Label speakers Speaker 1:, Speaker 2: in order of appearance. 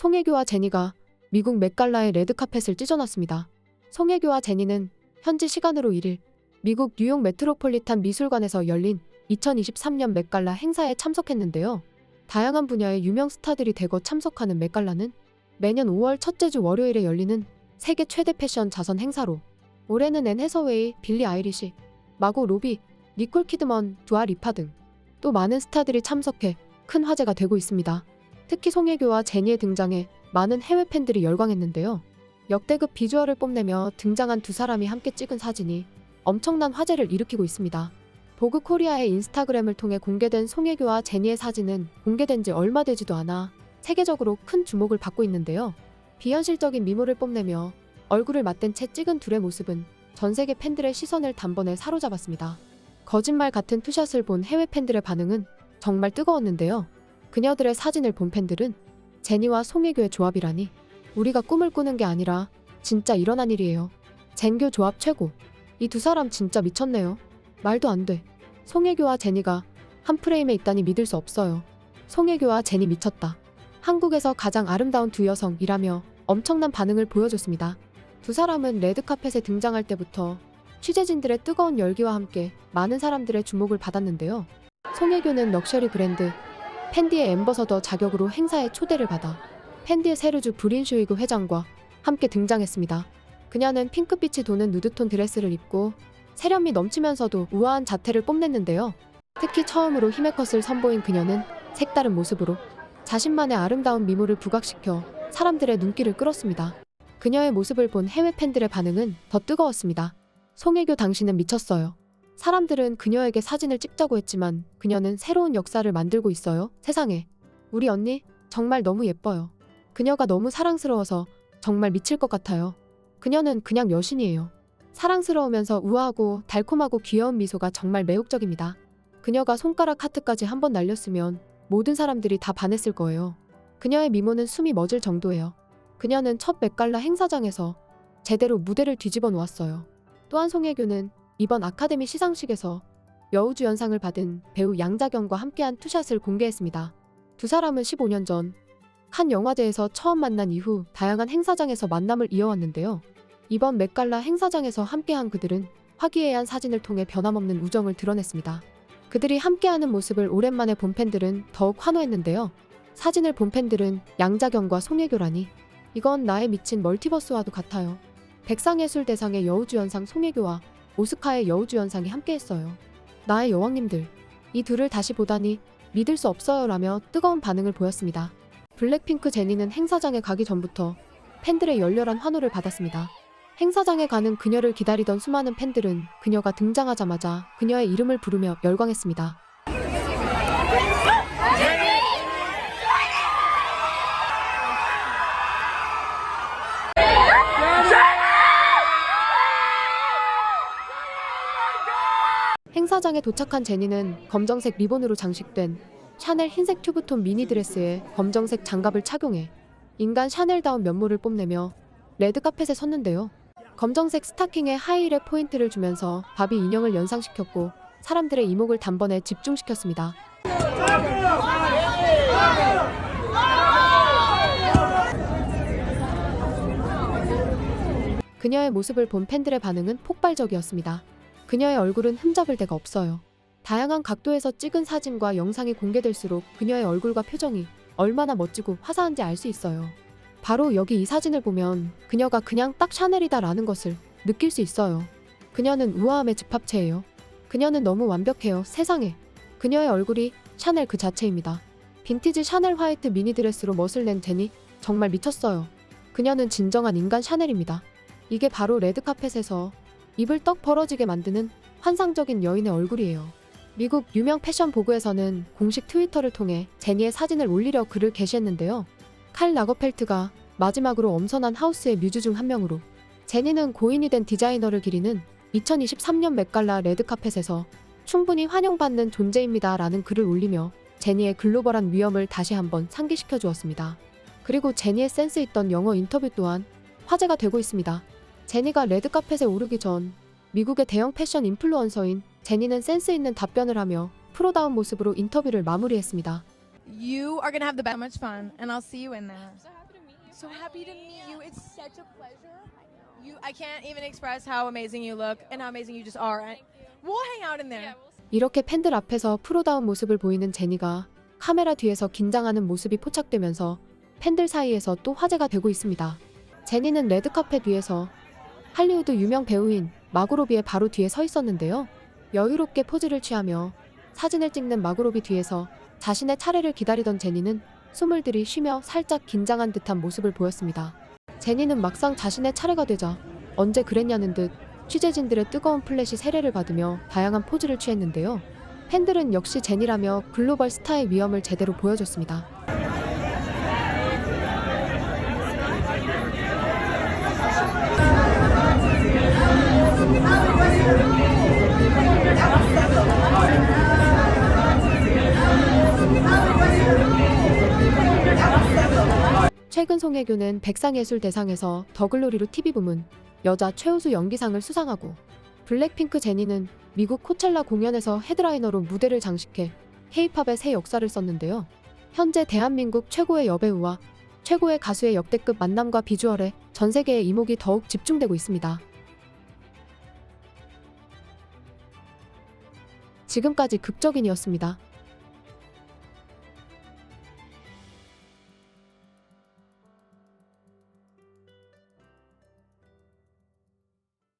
Speaker 1: 송혜교와 제니가 미국 맥갈라의 레드카펫을 찢어놨습니다. 송혜교와 제니는 현지 시간으로 1일 미국 뉴욕 메트로폴리탄 미술관에서 열린 2023년 맥갈라 행사에 참석했는데요. 다양한 분야의 유명 스타들이 대거 참석하는 맥갈라는 매년 5월 첫째 주 월요일에 열리는 세계 최대 패션 자선 행사로 올해는 앤 해서웨이, 빌리 아이리시, 마고 로비, 니콜 키드먼, 두아 리파 등 또 많은 스타들이 참석해 큰 화제가 되고 있습니다. 특히 송혜교와 제니의 등장에 많은 해외 팬들이 열광했는데요. 역대급 비주얼을 뽐내며 등장한 두 사람이 함께 찍은 사진이 엄청난 화제를 일으키고 있습니다. 보그 코리아의 인스타그램을 통해 공개된 송혜교와 제니의 사진은 공개된 지 얼마 되지도 않아 세계적으로 큰 주목을 받고 있는데요. 비현실적인 미모를 뽐내며 얼굴을 맞댄 채 찍은 둘의 모습은 전 세계 팬들의 시선을 단번에 사로잡았습니다. 거짓말 같은 투샷을 본 해외 팬들의 반응은 정말 뜨거웠는데요. 그녀들의 사진을 본 팬들은 제니와 송혜교의 조합이라니 우리가 꿈을 꾸는 게 아니라 진짜 일어난 일이에요. 젠교 조합 최고. 이 두 사람 진짜 미쳤네요. 말도 안 돼. 송혜교와 제니가 한 프레임에 있다니 믿을 수 없어요. 송혜교와 제니 미쳤다. 한국에서 가장 아름다운 두 여성이라며 엄청난 반응을 보여줬습니다. 두 사람은 레드카펫에 등장할 때부터 취재진들의 뜨거운 열기와 함께 많은 사람들의 주목을 받았는데요. 송혜교는 럭셔리 브랜드 팬디의 엠버서더 자격으로 행사에 초대를 받아 팬디의 세르주 브린쇼이그 회장과 함께 등장했습니다. 그녀는 핑크빛이 도는 누드톤 드레스를 입고 세련미 넘치면서도 우아한 자태를 뽐냈는데요. 특히 처음으로 힘의 컷을 선보인 그녀는 색다른 모습으로 자신만의 아름다운 미모를 부각시켜 사람들의 눈길을 끌었습니다. 그녀의 모습을 본 해외 팬들의 반응은 더 뜨거웠습니다. 송혜교 당신은 미쳤어요. 사람들은 그녀에게 사진을 찍자고 했지만 그녀는 새로운 역사를 만들고 있어요. 세상에. 우리 언니 정말 너무 예뻐요. 그녀가 너무 사랑스러워서 정말 미칠 것 같아요. 그녀는 그냥 여신이에요. 사랑스러우면서 우아하고 달콤하고 귀여운 미소가 정말 매혹적입니다. 그녀가 손가락 하트까지 한 번 날렸으면 모든 사람들이 다 반했을 거예요. 그녀의 미모는 숨이 멎을 정도예요. 그녀는 첫 맥갈라 행사장에서 제대로 무대를 뒤집어 놓았어요. 또한 송혜교는 이번 아카데미 시상식에서 여우주연상을 받은 배우 양자경과 함께한 투샷을 공개했습니다. 두 사람은 15년 전칸 영화제에서 처음 만난 이후 다양한 행사장에서 만남을 이어왔는데요. 이번 맥갈라 행사장에서 함께한 그들은 화기애애한 사진을 통해 변함없는 우정을 드러냈습니다. 그들이 함께하는 모습을 오랜만에 본 팬들은 더욱 환호했는데요. 사진을 본 팬들은 양자경과 송혜교라니 이건 나의 미친 멀티버스와도 같아요. 백상예술대상의 여우주연상 송혜교와 오스카의 여우주연상이 함께했어요. 나의 여왕님들 이 둘을 다시 보다니 믿을 수 없어요 라며 뜨거운 반응을 보였습니다. 블랙핑크 제니는 행사장에 가기 전부터 팬들의 열렬한 환호를 받았습니다. 행사장에 가는 그녀를 기다리던 수많은 팬들은 그녀가 등장하자마자 그녀의 이름을 부르며 열광했습니다. 행사장에 도착한 제니는 검정색 리본으로 장식된 샤넬 흰색 튜브톤 미니 드레스에 검정색 장갑을 착용해 인간 샤넬다운 면모를 뽐내며 레드 카펫에 섰는데요. 검정색 스타킹에 하이힐에 포인트를 주면서 바비 인형을 연상시켰고 사람들의 이목을 단번에 집중시켰습니다. 그녀의 모습을 본 팬들의 반응은 폭발적이었습니다. 그녀의 얼굴은 흠잡을 데가 없어요. 다양한 각도에서 찍은 사진과 영상이 공개될수록 그녀의 얼굴과 표정이 얼마나 멋지고 화사한지 알 수 있어요. 바로 여기 이 사진을 보면 그녀가 그냥 딱 샤넬이다라는 것을 느낄 수 있어요. 그녀는 우아함의 집합체예요. 그녀는 너무 완벽해요. 세상에. 그녀의 얼굴이 샤넬 그 자체입니다. 빈티지 샤넬 화이트 미니 드레스로 멋을 낸 제니 정말 미쳤어요. 그녀는 진정한 인간 샤넬입니다. 이게 바로 레드카펫에서 입을 떡 벌어지게 만드는 환상적인 여인의 얼굴이에요. 미국 유명 패션 보그에서는 공식 트위터를 통해 제니의 사진을 올리려 글을 게시했는데요. 칼 라거펠트가 마지막으로 엄선한 하우스의 뮤즈 중 한 명으로 제니는 고인이 된 디자이너를 기리는 2023년 맥갈라 레드카펫에서 충분히 환영받는 존재입니다. 라는 글을 올리며 제니의 글로벌한 위엄을 다시 한번 상기시켜 주었습니다. 그리고 제니의 센스 있던 영어 인터뷰 또한 화제가 되고 있습니다. 제니가 레드카펫에 오르기 전 미국의 대형 패션 인플루언서인 제니는 센스 있는 답변을 하며 프로다운 모습으로 인터뷰를 마무리했습니다.
Speaker 2: You are gonna have the best much fun, and I'll see you in there. so happy to meet you. It's such a pleasure. You, I can't even express how amazing you look and how amazing you just are. And we'll hang out in there.
Speaker 1: 이렇게 팬들 앞에서 프로다운 모습을 보이는 제니가 카메라 뒤에서 긴장하는 모습이 포착되면서 팬들 사이에서 또 화제가 되고 있습니다. 제니는 레드카펫 위에서 할리우드 유명 배우인 마고로비의 바로 뒤에 서 있었는데요. 여유롭게 포즈를 취하며 사진을 찍는 마고로비 뒤에서 자신의 차례를 기다리던 제니는 숨을 들이 쉬며 살짝 긴장한 듯한 모습을 보였습니다. 제니는 막상 자신의 차례가 되자 언제 그랬냐는 듯 취재진들의 뜨거운 플래시 세례를 받으며 다양한 포즈를 취했는데요. 팬들은 역시 제니라며 글로벌 스타의 위엄을 제대로 보여줬습니다. 최근 송혜교는 백상예술대상에서 더글로리로 TV 부문 여자 최우수 연기상을 수상하고 블랙핑크 제니는 미국 코첼라 공연에서 헤드라이너로 무대를 장식해 K-팝의 새 역사를 썼는데요. 현재 대한민국 최고의 여배우와 최고의 가수의 역대급 만남과 비주얼에 전 세계의 이목이 더욱 집중되고 있습니다. 지금까지 극적인이었습니다.